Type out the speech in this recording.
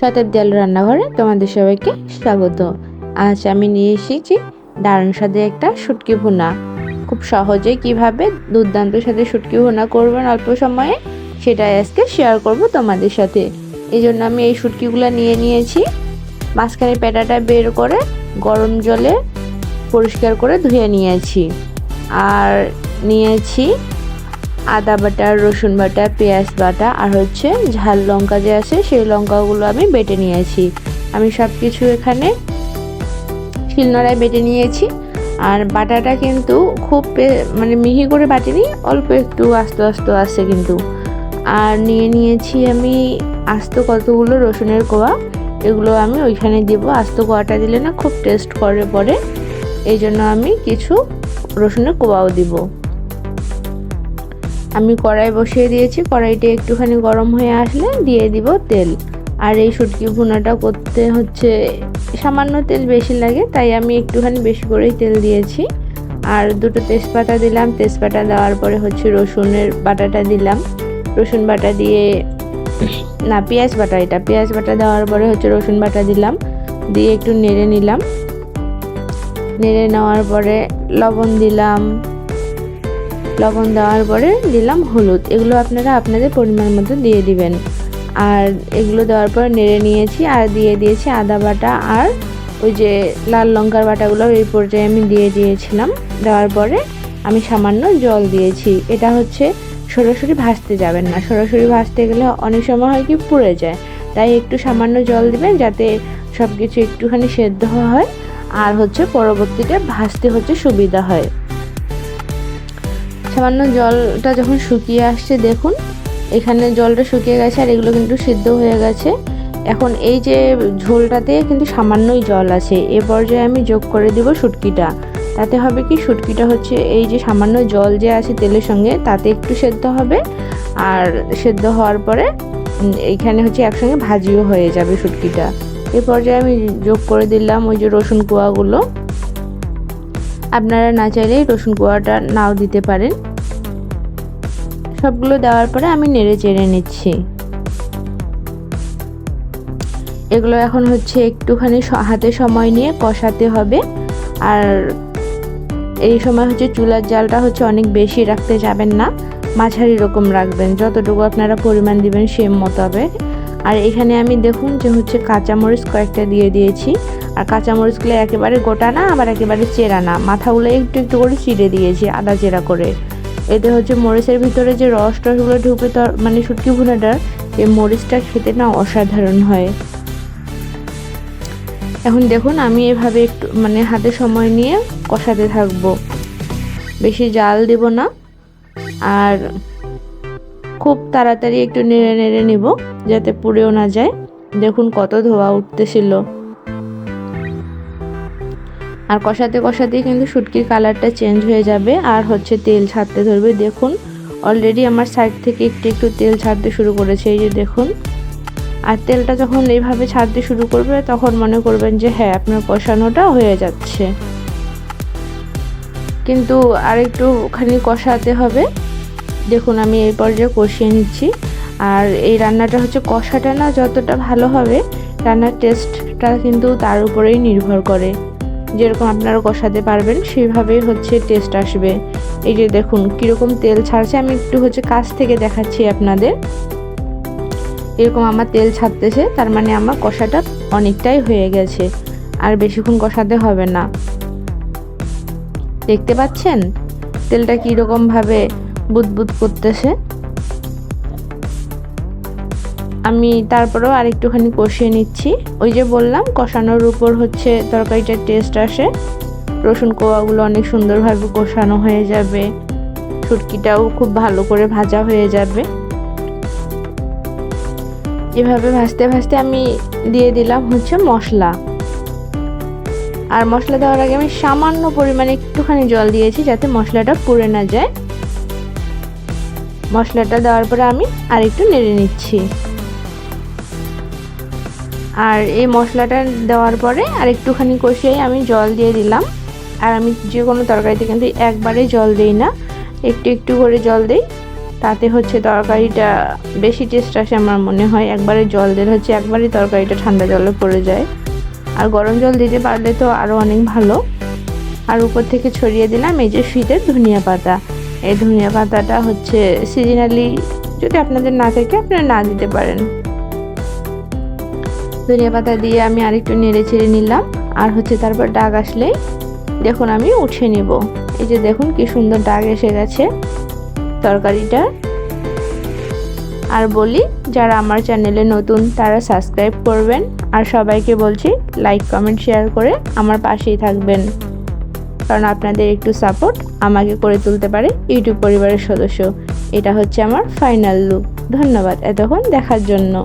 সতের দেয়াল রান্নাঘরে তোমাদের সবাইকে স্বাগত। আজ আমি নিয়ে এসেছি দারুণ স্বাদে একটা শুটকি ভুনা। খুব সহজে কীভাবে দুর্দান্ত সাথে শুটকি ভুনা করবেন অল্প সময়ে, সেটাই আজকে শেয়ার করব তোমাদের সাথে। এই জন্য আমি এই শুটকিগুলো নিয়ে নিয়েছি। মাঝখানে পেটাটা বের করে গরম জলে পরিষ্কার করে ধুয়ে নিয়েছি। আর নিয়েছি আদা বাটা, রসুন বাটা, পেঁয়াজ বাটা আর হচ্ছে ঝাল লঙ্কা যে আছে সেই লঙ্কাগুলো আমি বেটে নিয়েছি। আমি সব কিছু এখানে শিলনোড়ায় বেটে নিয়েছি। আর বাটাটা কিন্তু খুব মানে মিহি করে বাটিনি, অল্প একটু আস্তে আস্তে আসছে কিন্তু। আর নিয়ে নিয়েছি আমি আস্ত কতগুলো রসুনের কোয়া, এগুলো আমি ওইখানে দিব। আস্ত কোয়াটা দিলে না খুব টেস্ট করে পরে এই জন্য আমি কিছু রসুনের কোয়াও দিব। আমি কড়াই বসিয়ে দিয়েছি, কড়াইটা একটুখানি গরম হয়ে আসলে দিয়ে দিব তেল। আর এই শুটকি ভুনাটা করতে হচ্ছে, সামান্য তেল বেশি লাগে, তাই আমি একটুখানি বেশি করেই তেল দিয়েছি। আর দুটো তেজপাতা দিলাম, তেজপাতা দেওয়ার পরে হচ্ছে রসুনের বাটাটা দিলাম। রসুন বাটা দিয়ে, না, পেঁয়াজ বাটা এটা, পেঁয়াজ বাটা দেওয়ার পরে হচ্ছে রসুন বাটা দিলাম, দিয়ে একটু নেড়ে নিলাম। নেড়ে নেওয়ার পরে লবণ দিলাম লবণ দেওয়ার পরে দিলাম হলুদ। এগুলো আপনারা আপনাদের পরিমাণ মতো দিয়ে দিবেন। আর এগুলো দেওয়ার পর নেড়ে নিয়েছি আর দিয়ে দিয়েছি আদা বাটা আর ওই যে লাল লঙ্কার বাটাগুলো এই পর্যায়ে আমি দিয়ে দিয়েছিলাম। দেওয়ার পরে আমি সামান্য জল দিয়েছি। এটা হচ্ছে সরাসরি ভাজতে যাবেন না। সরাসরি ভাজতে গেলে অনেক সময় হয় কি পুড়ে যায়। তাই একটু সামান্য জল দিবেন যাতে সব কিছু একটুখানি সেদ্ধ হয়। আর হচ্ছে পরবর্তীতে ভাজতে হচ্ছে সুবিধা হয়। সামান্য জলটা যখন শুকিয়ে আসছে, দেখুন, এখানে জলটা শুকিয়ে গেছে আর এগুলো কিন্তু সিদ্ধ হয়ে গেছে। এখন এই যে ঝোলটাতে কিন্তু সামান্যই জল আছে। এ পর্যায়ে আমি যোগ করে দিব শুটকিটা। তাতে হবে কি, শুটকিটা হচ্ছে এই যে সামান্য জল যে আছে তেলের সঙ্গে, তাতে একটু সেদ্ধ হবে। আর সেদ্ধ হওয়ার পরে এইখানে হচ্ছে একসঙ্গে ভাজিও হয়ে যাবে শুটকিটা। এ পর্যায়ে আমি যোগ করে দিলাম ওই যে রসুন কুয়াগুলো। আপনারা না চাইলেই রসুন কুয়াটা নাও দিতে পারেন। সবগুলো দেওয়ার পরে আমি নেড়ে চেড়ে নিচ্ছি। এগুলো এখন হচ্ছে একটুখানি হাতে সময় নিয়ে কষাতে হবে। আর এই সময় হচ্ছে চুলার জালটা হচ্ছে অনেক বেশি রাখতে যাবেন না, মাঝারি রকম রাখবেন। যতটুকু আপনারা পরিমাণ দিবেন সে মোতাবেক আর এখানে আমি দেখুন যে হচ্ছে কাঁচামরিচ কয়েকটা দিয়ে দিয়েছি। আর কাঁচামরিচগুলো একেবারে গোটা না, আবার একেবারে চেরা না। মাথাগুলো একটু একটু করে চিড়ে দিয়েছি, আদা চেরা করে। এতে হচ্ছে মরিচের ভিতরে যে রস টসগুলো ঢুকে তো মানে শুটকি ভুনাটার এই মরিচটা খেতে না অসাধারণ হয়। এখন দেখুন আমি এভাবে একটু মানে হাতে সময় নিয়ে কষাতে থাকব। বেশি জাল দেব না। আর খুব তাড়াতাড়ি একটু নেড়ে নেড়ে নিব যাতে পুড়েও না যায়। দেখুন কত ধোয়া উঠতেছিল। আর কষাতে কষাতেই কিন্তু শুটকির কালারটা চেঞ্জ হয়ে যাবে আর হচ্ছে তেল ছাড়তে ধরবে। দেখুন অলরেডি আমার সাইড থেকে একটু একটু তেল ছাড়তে শুরু করেছে, এই যে দেখুন। আর তেলটা যখন এইভাবে ছাড়তে শুরু করবে, তখন মনে করবেন যে হ্যাঁ আপনার কষানোটা হয়ে যাচ্ছে। কিন্তু আর একটু একটুখানি কষাতে হবে। দেখুন, আমি এই পর্যায়ে কষিয়ে নিচ্ছি। আর এই রান্নাটা হচ্ছে কষাটা না যতটা ভালো হবে, রান্নার টেস্টটা কিন্তু তার উপরেই নির্ভর করে। যেরকম আপনারা কষাতে পারবেন সেভাবেই হচ্ছে টেস্ট আসবে। এই যে দেখুন, কীরকম তেল ছাড়ছে, আমি একটু হচ্ছে কাছ থেকে দেখাচ্ছি আপনাদের। এরকম আমার তেল ছাড়তেছে, তার মানে আমার কষাটা অনেকটাই হয়ে গেছে। আর বেশিক্ষণ কষাতে হবে না। দেখতে পাচ্ছেন? তেলটা কীরকমভাবে বুদবুদ করতেছে। আমি তারপরেও আর একটুখানি কষিয়ে নিচ্ছি। ওই যে বললাম, কষানোর উপর হচ্ছে তরকারিটার টেস্ট আসে। রসুন কোয়াগুলো অনেক সুন্দরভাবে কষানো হয়ে যাবে। সুটকিটাও খুব ভালো করে ভাজা হয়ে যাবে। এভাবে ভাজতে ভাজতে আমি দিয়ে দিলাম হচ্ছে মশলা। আর মশলা দেওয়ার আগে আমি সামান্য পরিমাণে একটুখানি জল দিয়েছি যাতে মশলাটা পুড়ে না যায়। মশলাটা দেওয়ার পরে আমি আর একটু নেড়ে নিচ্ছি। আর এই মশলাটা দেওয়ার পরে আর একটুখানি কষিয়ে আমি জল দিয়ে দিলাম। আর আমি যে কোনো তরকারিতে কিন্তু একবারে জল দিই না, একটু একটু করে জল দিই। তাতে হচ্ছে তরকারিটা বেশি টেস্ট আসে আমার মনে হয়, একবারে জল দিলে হচ্ছে একবারই তরকারিটা ঠান্ডা জলে পড়ে যায়। আর গরম জল দিতে পারলে তো আরও অনেক ভালো। আর উপর থেকে ছড়িয়ে দিলাম এই যে শীতের ধনিয়া পাতা। এই ধনিয়া পাতাটা হচ্ছে সিজনালি যদি আপনাদের না থাকে, আপনারা না দিতে পারেন। ধনিয়া পাতা দিয়ে আমি আরেকটু নেড়ে ছেড়ে নিলাম। আর হচ্ছে তারপর ডাক আসলেই দেখুন আমি উঠিয়ে নিব। এই যে দেখুন কি সুন্দর ডাক এসে গেছে তরকারিটা। আর বলি, যারা আমার চ্যানেলে নতুন, তারা সাবস্ক্রাইব করবেন। আর সবাইকে বলছি, লাইক, কমেন্ট, শেয়ার করে আমার পাশেই থাকবেন। কারণ আপনাদের একটু সাপোর্ট আমাকে করে তুলতে পারে ইউটিউব পরিবারের সদস্য। এটা হচ্ছে আমার ফাইনাল লুক। ধন্যবাদ এতক্ষণ দেখার জন্য।